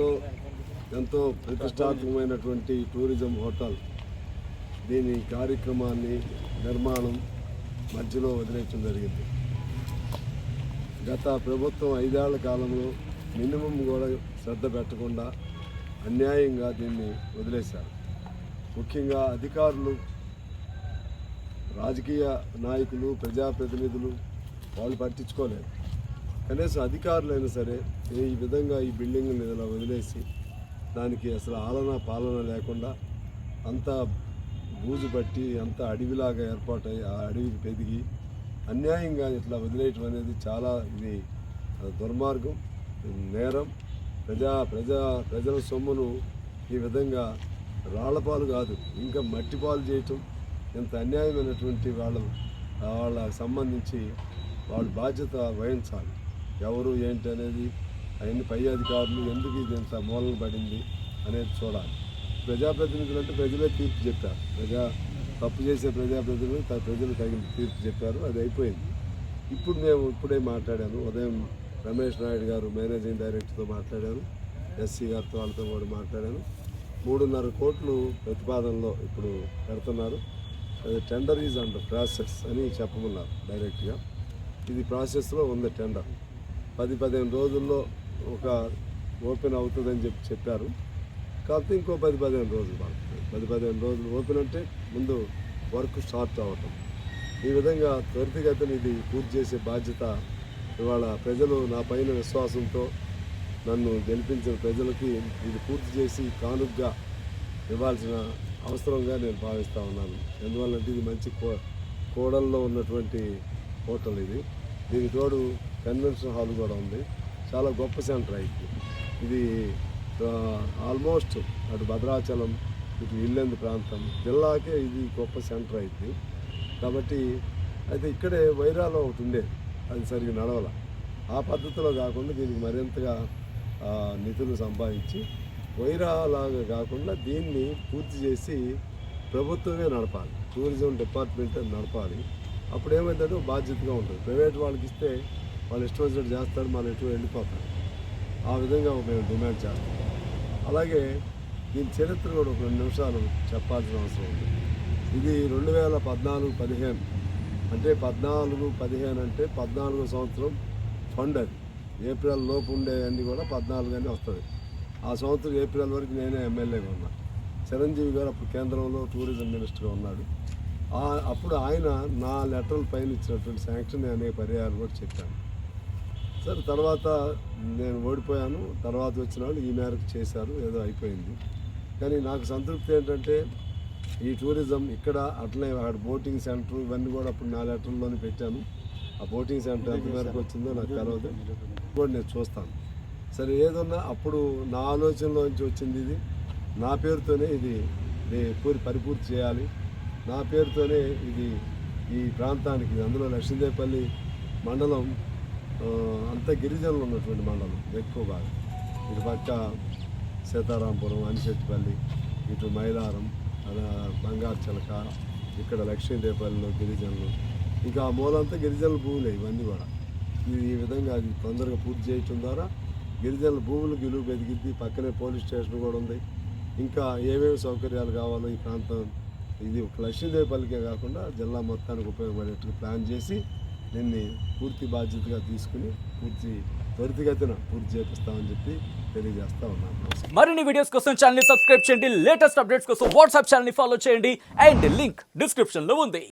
జిల్లాలో ఎంతో ప్రతిష్టాత్మకమైనటువంటి tourism hotel. దీని కార్యక్రమాన్ని నిర్మాణం మధ్యలో వదిలేయడం జరిగింది. గత ప్రభుత్వం ఐదేళ్ళ కాలంలో మినిమం కూడా శ్రద్ధ పెట్టకుండా అన్యాయంగా దీన్ని వదిలేశారు. ముఖ్యంగా అధికారులు రాజకీయ నాయకులు ప్రజాప్రతినిధులు వాళ్ళు పట్టించుకోలేదు. కనీసం అధికారులైనా సరే ఈ విధంగా ఈ బిల్డింగ్ని ఇలా వదిలేసి దానికి అసలు ఆలన పాలన లేకుండా అంతా బూజు పట్టి అంతా అడవిలాగా ఏర్పాటై ఆ అడవికి పెరిగి అన్యాయంగా ఇట్లా వదిలేయటం అనేది చాలా ఇది దుర్మార్గం నేరం. ప్రజా ప్రజా ప్రజల సొమ్మును ఈ విధంగా రాళ్ళపాలు కాదు ఇంకా మట్టిపాలు చేయటం ఇంత అన్యాయమైనటువంటి వాళ్ళ వాళ్ళకి సంబంధించి వాళ్ళ బాధ్యత వహించాలి. ఎవరు ఏంటి అనేది అవన్నీ పై అధికారులు ఎందుకు ఇది ఇంత మూలన పడింది అనేది చూడాలి. ప్రజాప్రతినిధులు అంటే ప్రజలే తీర్పు చెప్పారు. ప్రజా తప్పు చేసే ప్రజాప్రతినిధులు ప్రజలు తగిన తీర్పు చెప్పారు అది అయిపోయింది. ఇప్పుడు మేము ఇప్పుడే మాట్లాడాను. ఉదయం రమేష్ నాయుడు గారు మేనేజింగ్ డైరెక్టర్తో మాట్లాడాను ఎస్సీ గారితో వాళ్ళతో కూడా మాట్లాడాను. మూడున్నర కోట్లు ప్రతిపాదనలో ఇప్పుడు పెడుతున్నారు. అది టెండర్ ఈజ్ అండర్ ప్రాసెస్ అని చెప్పమన్నారు డైరెక్ట్గా. ఇది ప్రాసెస్లో ఉంది టెండర్. పది పదిహేను రోజుల్లో ఒక ఓపెన్ అవుతుందని చెప్పి చెప్పారు. కాకపోతే ఇంకో పది పదిహేను రోజులు పడుతుంది. పది పదిహేను రోజులు ఓపెన్ అంటే ముందు వర్క్ స్టార్ట్ అవ్వటం ఈ విధంగా త్వరితగతిని ఇది పూర్తి చేసే బాధ్యత ఇవాళ ప్రజలు నా పైన విశ్వాసంతో నన్ను గెలిపించిన ప్రజలకి ఇది పూర్తి చేసి కానుగ్గా ఇవ్వాల్సిన అవసరంగా నేను భావిస్తూ ఉన్నాను. ఎందువల్లంటే ఇది మంచి కో కోడల్లో ఉన్నటువంటి హోటల్ ఇది. దీనికి తోడు కన్వెన్షన్ హాల్ కూడా ఉంది. చాలా గొప్ప సెంటర్ అయింది ఇది. ఆల్మోస్ట్ అటు భద్రాచలం ఇటు ఇల్లెందు ప్రాంతం జిల్లాకే ఇది గొప్ప సెంటర్ అయింది కాబట్టి అయితే ఇక్కడే వైరాలో ఒకటి ఉండేది అది సరిగ్గా నడవల. ఆ పద్ధతిలో కాకుండా దీనికి మరింతగా నిధులు సంపాదించి వైరాలాగా కాకుండా దీన్ని పూర్తి చేసి ప్రభుత్వమే నడపాలి. టూరిజం డిపార్ట్మెంట్ నడపాలి. అప్పుడు ఏమవుతుందో బాధ్యతగా ఉంటుంది. ప్రైవేట్ వాళ్ళకి ఇస్తే వాళ్ళు ఇష్టం వచ్చినట్టు చేస్తారు మళ్ళీ ఎటు వెళ్ళిపోతారు ఆ విధంగా మేము డిమాండ్ చేస్తాం. అలాగే దీని చరిత్ర కూడా ఒక రెండు నిమిషాలు చెప్పాల్సిన అవసరం ఉంది. ఇది రెండు వేల పద్నాలుగు పదిహేను. అంటే పద్నాలుగు పదిహేను అంటే పద్నాలుగో సంవత్సరం ఫండ్ అది. ఏప్రిల్ లోపు ఉండే అన్ని కూడా పద్నాలుగు అని వస్తుంది. ఆ సంవత్సరం ఏప్రిల్ వరకు నేనే ఎమ్మెల్యేగా ఉన్నా. చిరంజీవి గారు అప్పుడు కేంద్రంలో టూరిజం మినిస్టర్గా ఉన్నాడు. అప్పుడు ఆయన నా లెటర్ల పైన ఇచ్చినటువంటి శాంక్షన్ అనే అనేక కూడా చెప్పాను. సరే తర్వాత నేను ఓడిపోయాను. తర్వాత వచ్చిన వాళ్ళు ఈ మేరకు చేశారు ఏదో అయిపోయింది. కానీ నాకు సంతృప్తి ఏంటంటే ఈ టూరిజం ఇక్కడ అట్లనే అక్కడ బోటింగ్ సెంటర్ ఇవన్నీ కూడా అప్పుడు నా లెటర్లోనే పెట్టాను. ఆ బోటింగ్ సెంటర్ ఎంత మేరకు వచ్చిందో నాకు తెలియదు కూడా నేను చూస్తాను. సరే ఏదన్నా అప్పుడు నా ఆలోచనలోంచి వచ్చింది ఇది. నా పేరుతోనే ఇది పూరి పరిపూర్తి చేయాలి. నా పేరుతోనే ఇది ఈ ప్రాంతానికి అందులో లక్ష్మీదేపల్లి మండలం అంత గిరిజనులు ఉన్నటువంటి మండలం ఎక్కువ బాగా ఇటు పక్క సీతారాంపురం అనిశెట్టిపల్లి ఇటు మైలారం అలా బంగారు చిలక ఇక్కడ లక్ష్మీదేపల్లిలో గిరిజనులు. ఇంకా ఆ మూలంతా గిరిజనుల భూములే ఇవన్నీ కూడా. ఇది ఈ విధంగా అది తొందరగా పూర్తి చేయటం ద్వారా గిరిజనుల భూములు గెలువు ఎదిగింది పక్కనే పోలీస్ స్టేషన్ కూడా ఉంది. ఇంకా ఏమేమి సౌకర్యాలు కావాలో ఈ ప్రాంతం ఇది ఒక లక్ష్మీదేవిపల్లికే కాకుండా జిల్లా మొత్తానికి ఉపయోగపడేట్టు ప్లాన్ చేసి దీన్ని పూర్తి బాధ్యతగా తీసుకుని పూర్తి త్వరితగతిన పూర్తి చేపిస్తామని చెప్పి తెలియజేస్తా ఉన్నాను. మరిన్ని వీడియోస్ కోసం ఛానల్ సబ్స్క్రైబ్ చేయండి. లేటెస్ట్ అప్డేట్స్ కోసం వాట్సాప్ ఛానల్ ఫాలో చేయండి. అండ్ లింక్ డిస్క్రిప్షన్లో ఉంది.